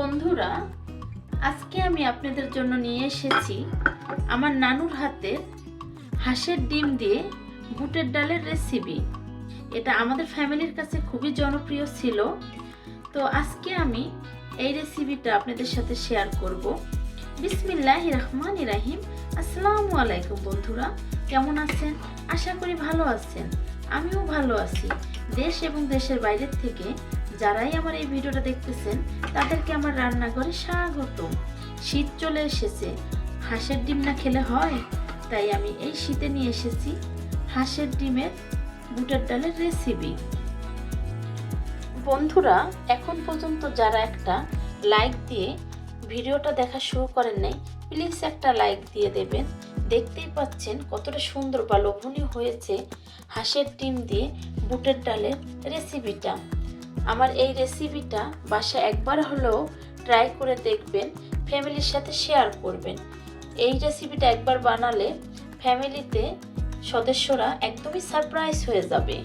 বন্ধুরা, আজকে আমি আপনাদের জন্য নিয়ে এসেছি আমার নানুর হাতের হাঁসের ডিম দিয়ে বুটের ডালের রেসিপি এটা আমাদের ফ্যামিলির কাছে খুবই জনপ্রিয় ছিল। তো আজকে আমি এই রেসিপিটা আপনাদের সাথে শেয়ার করব। বিসমিল্লাহ রহমান রাহিম। আসসালামু আলাইকুম বন্ধুরা, কেমন আছেন? আশা করি ভালো আছেন। আমিও ভালো আছি। দেশ এবং দেশের বাইরের থেকে যারাই আমার এই ভিডিওটা দেখতেছেন, তাদেরকে আমার রান্নাঘরে স্বাগত শীত চলে এসেছে। হাঁসের ডিম না খেলে হয়? তাই আমি এই শীতে নিয়ে এসেছি হাঁসের ডিমের বুটের ডালের রেসিপি বন্ধুরা, এখন পর্যন্ত যারা একটা লাইক দিয়ে ভিডিওটা দেখা শুরু করেন নাই প্লিজ একটা লাইক দিয়ে দেবেন। দেখতেই পাচ্ছেন কতটা সুন্দর বা লোভনীয় হয়েছে হাঁসের ডিম দিয়ে বুটের ডালের রেসিপিটা আমার এই রেসিপিটা বাসা একবার হলেও ট্রাই করে দেখবেন ফ্যামিলির সাথে শেয়ার করবেন। এই রেসিপিটা একবার বানালে ফ্যামিলিতে সদস্যরা একদমই সারপ্রাইজ হয়ে যাবে।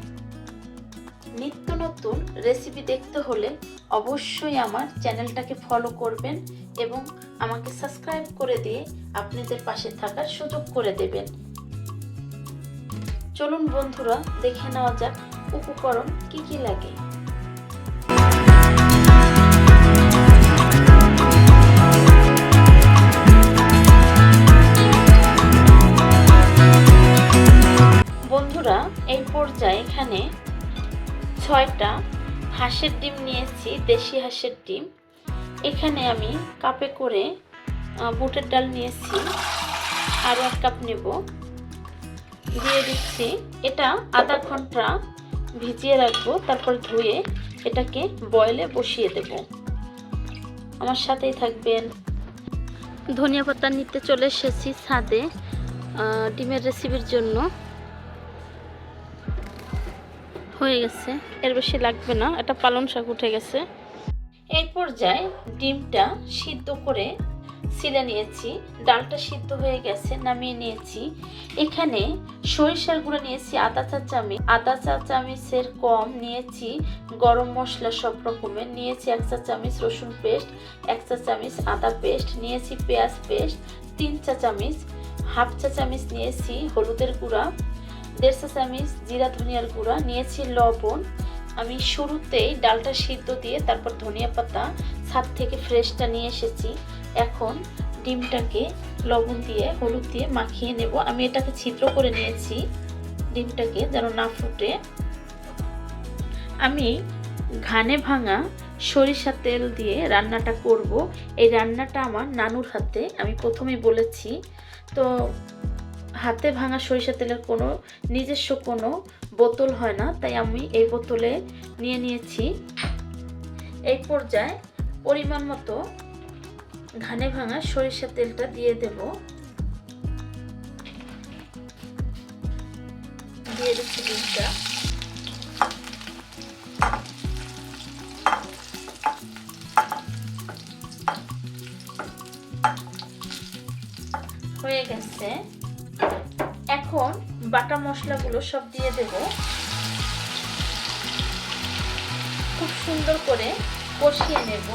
নিত্য নতুন রেসিপি দেখতে হলে অবশ্যই আমার চ্যানেলটাকে ফলো করবেন এবং আমাকে সাবস্ক্রাইব করে দিয়ে আপনাদের পাশে থাকার সুযোগ করে দেবেন। চলুন বন্ধুরা, দেখে নেওয়া যাক উপকরণ কি কি লাগে। ছয়টা হাঁসের ডিম নিয়েছি, দেশি হাঁসের ডিম। এখানে আমি কাপে করে বুটের ডাল নিয়েছি। আরও এক কাপ নেব। দিয়ে দিচ্ছি। এটা আধা ঘণ্টা ভিজিয়ে রাখব। তারপর ধুয়ে এটাকে বয়েলে বসিয়ে দেব। আমার সাথেই থাকবেন। ধনিয়া পাতা নিতে চলে এসেছি ছাদে ডিমের রেসিপির জন্য। হয়ে গেছে। এর বেশি লাগবে না, এটা পালং শাক উঠে গেছে। এই পর্যায়ে ডিমটা সিদ্ধ করে ছিলে নিয়েছি। ডালটা সিদ্ধ হয়ে গেছে, নামিয়ে নিয়েছি। এখানে সরিষার গুঁড়ো নিয়েছি, আদা চা চামচ আদা চা চামচের কম নিয়েছি, গরম মশলা সব রকমের নিয়েছি, এক চা চামচ রসুন পেস্ট, এক চা চামচ আদা পেস্ট, নিয়েছি পেঁয়াজ পেস্ট, তিন চা চামচ, হাফ চা চামচ নিয়েছি হলুদের গুঁড়া। দেড় চা চামচ জিরা ধনিয়ার গুঁড়া নিয়েছি লবণ। আমি শুরুতেই ডালটা সিদ্ধ দিয়ে তারপর ধনিয়া পাতা, ছাদ থেকে ফ্রেশটা নিয়ে এসেছি। এখন ডিমটাকে লবণ দিয়ে, হলুদ দিয়ে মাখিয়ে নেব। আমি এটাকে ছিদ্র করে নিয়েছি ডিমটাকে যেন না ফুটে। আমি ঘানে ভাঙা সরিষা তেল দিয়ে রান্নাটা করব। এই রান্নাটা আমার নানুর হাতে। আমি প্রথমেই বলেছি। তো হাতে ভাঙা সরিষা তেলের কোনো নিজস্ব কোনো বোতল হয় না, তাই আমি এই বোতলে নিয়ে নিয়েছি। এই পর্যায়ে পরিমাণ মতো ঘানে ভাঙা সরিষা তেলটা দিয়ে দেব। দিয়ে দিচ্ছি ডিমটা হয়ে গেছে। এখন বাটা মশলাগুলো সব দিয়ে দেব। খুব সুন্দর করে কষিয়ে নেব।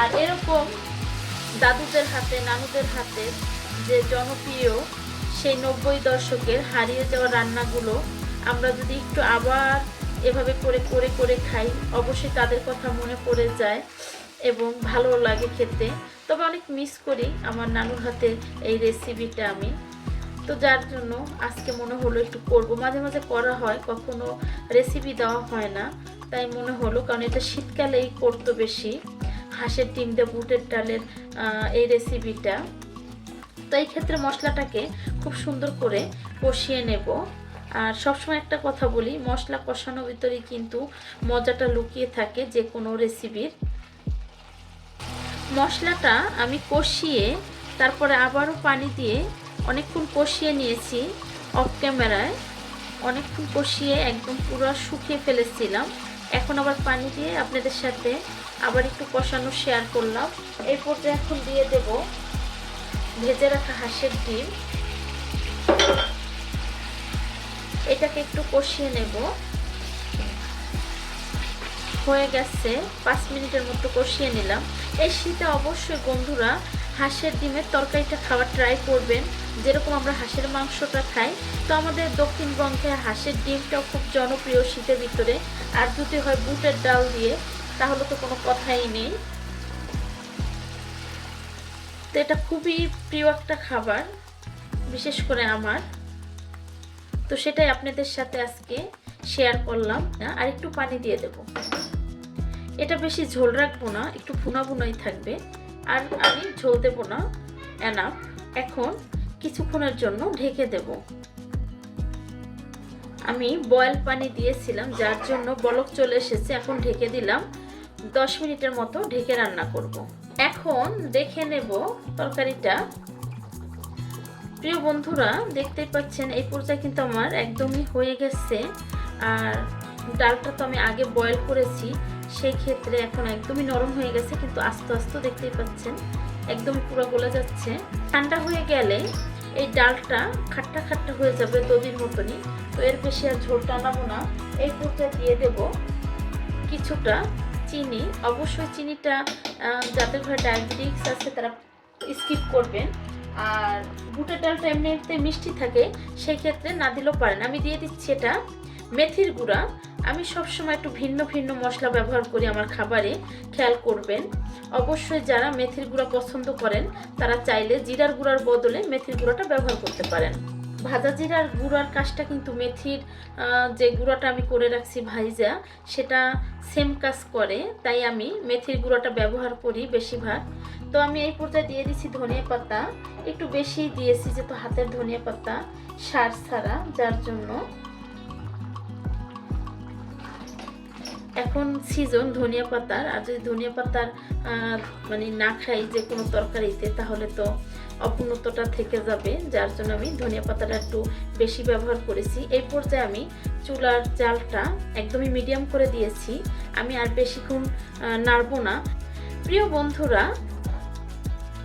আর এরকম দাদুদের হাতে, নানুদের হাতে যে জনপ্রিয় সেই নব্বই দশকের হারিয়ে যাওয়া রান্নাগুলো আমরা যদি একটু আবার এভাবে করে করে করে খাই, অবশ্যই তাদের কথা মনে পড়ে যায় এবং ভালো লাগে খেতে। তবে অনেক মিস করি আমার নানুর হাতের এই রেসিপিটা আমি। তো যার জন্য আজকে মনে হলো একটু করব। মাঝে মাঝে করা হয়, কখনো রেসিপি দেওয়া হয় না, তাই মনে হলো, কারণ এটা শীতকালেই করতো বেশি। হাঁসের ডিম দিয়ে বুটের ডালের এই রেসিপিটা তো এই ক্ষেত্রে মশলাটাকে খুব সুন্দর করে কষিয়ে নেব। আর সবসময় একটা কথা বলি, মশলা কষানোর ভিতরেই কিন্তু মজাটা লুকিয়ে থাকে যে কোনো রেসিপির মশলাটা আমি কষিয়ে, তারপরে আবারও পানি দিয়ে অনেকক্ষণ কষিয়ে নিয়েছি অফ ক্যামেরায় অনেকক্ষণ কষিয়ে একদম পুরো শুকিয়ে ফেলেছিলাম। এখন আবার পানি দিয়ে আপনাদের সাথে আবার একটু কষানো শেয়ার করলাম। এই পর্যায়ে এখন দিয়ে দেব ভেজে রাখা হাঁসের ডিম। এটাকে একটু কষিয়ে নেব। হয়ে গেছে, পাঁচ মিনিটের মতো কষিয়ে নিলাম। এই শীতে অবশ্যই বন্ধুরা হাঁসের ডিমের তরকারিটা খাওয়ার ট্রাই করবেন। যেরকম আমরা হাঁসের মাংসটা খাই, তো আমাদের দক্ষিণবঙ্গে হাঁসের ডিমটাও খুব জনপ্রিয় শীতের ভিতরে। আর যদি হয় বুটের ডাল দিয়ে, তাহলে তো কোনো কথাই নেই। তো এটা খুবই প্রিয় একটা খাবার, বিশেষ করে আমার। তো সেটাই আপনাদের সাথে আজকে শেয়ার করলাম। আর একটু পানি দিয়ে দেব। এটা বেশি ঝোল রাখব না, একটু ভুনা ভুনাই থাকবে। আর আমি ঝোল দেবো না এনাফ এখন কিছুক্ষণের জন্য ঢেকে দেব। আমি বয়েল পানি দিয়েছিলাম, যার জন্য বলক চলে এসেছে। এখন ঢেকে দিলাম। দশ মিনিটের মতো ঢেকে রান্না করব। এখন দেখে নেব তরকারিটা। প্রিয় বন্ধুরা, দেখতেই পাচ্ছেন, এই পর্যায়ে কিন্তু আমার একদমই হয়ে গেছে। আর ডালটা তো আমি আগে বয়েল করেছি। সেই ক্ষেত্রে এখন একদমই নরম হয়ে গেছে, কিন্তু আস্তে আস্তে দেখতেই পাচ্ছেন, একদমই পুরো গলে যাচ্ছে। ঠান্ডা হয়ে গেলে এই ডালটা খাট্টা খাট্টা হয়ে যাবে দদির মতনই। তো এর বেশি আর ঝোল টানাবো না। এই পর্যায়ে দিয়ে দেব কিছুটা চিনি। অবশ্যই চিনিটা যাদের ঘরে ডায়াবেটিক্স আছে তারা স্কিপ করবেন। আর বুটের ডালটা এমনিতে মিষ্টি থাকে, সেই ক্ষেত্রে না দিলেও পারেন। আমি দিয়ে দিচ্ছি এটা মেথির গুঁড়া। আমি সবসময় একটু ভিন্ন ভিন্ন মশলা ব্যবহার করি আমার খাবারে, খেয়াল করবেন। অবশ্যই যারা মেথির গুঁড়া পছন্দ করেন, তারা চাইলে জিরার গুঁড়ার বদলে মেথির গুঁড়াটা ব্যবহার করতে পারেন। ভাজা জিরার গুঁড়ার কাজটা কিন্তু মেথির যে গুঁড়াটা আমি করে রাখছি ভাইজা, সেটা সেম কাজ করে, তাই আমি মেথির গুঁড়াটা ব্যবহার করি বেশিরভাগ। তো আমি এই পর্যায়ে দিয়ে দিচ্ছি ধনিয়া পাতা। একটু বেশি দিয়েছি যেহেতু হাতের ধনিয়া পাতা, সার ছাড়া, যার জন্য এখন সিজন ধনিয়া পাতার, আর যদি ধনিয়া পাতার মানে না খাই যে কোনো তরকারিতে, তাহলে তো অপূর্ণতাটা থেকে যাবে। যার জন্য আমি ধনিয়া পাতাটা একটু বেশি ব্যবহার করেছি। এই পর্যায়ে আমি চুলার জালটা একদমই মিডিয়াম করে দিয়েছি। আমি আর বেশিক্ষণ নাড়বো না। প্রিয় বন্ধুরা,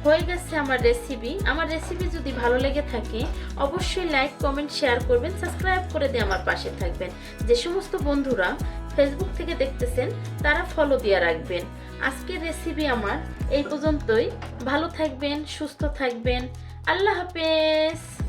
হয়ে গেছে আমার রেসিপি আমার রেসিপি যদি ভালো লেগে থাকে, অবশ্যই লাইক কমেন্ট শেয়ার করবেন সাবস্ক্রাইব করে দিয়ে আমার পাশে থাকবেন। যে সমস্ত বন্ধুরা ফেসবুক থেকে দেখতেছেন, তারা ফলো দিয়ে রাখবেন। আজকের রেসিপি আমার এই পর্যন্তই। ভালো থাকবেন, সুস্থ থাকবেন। আল্লাহ হাফেজ।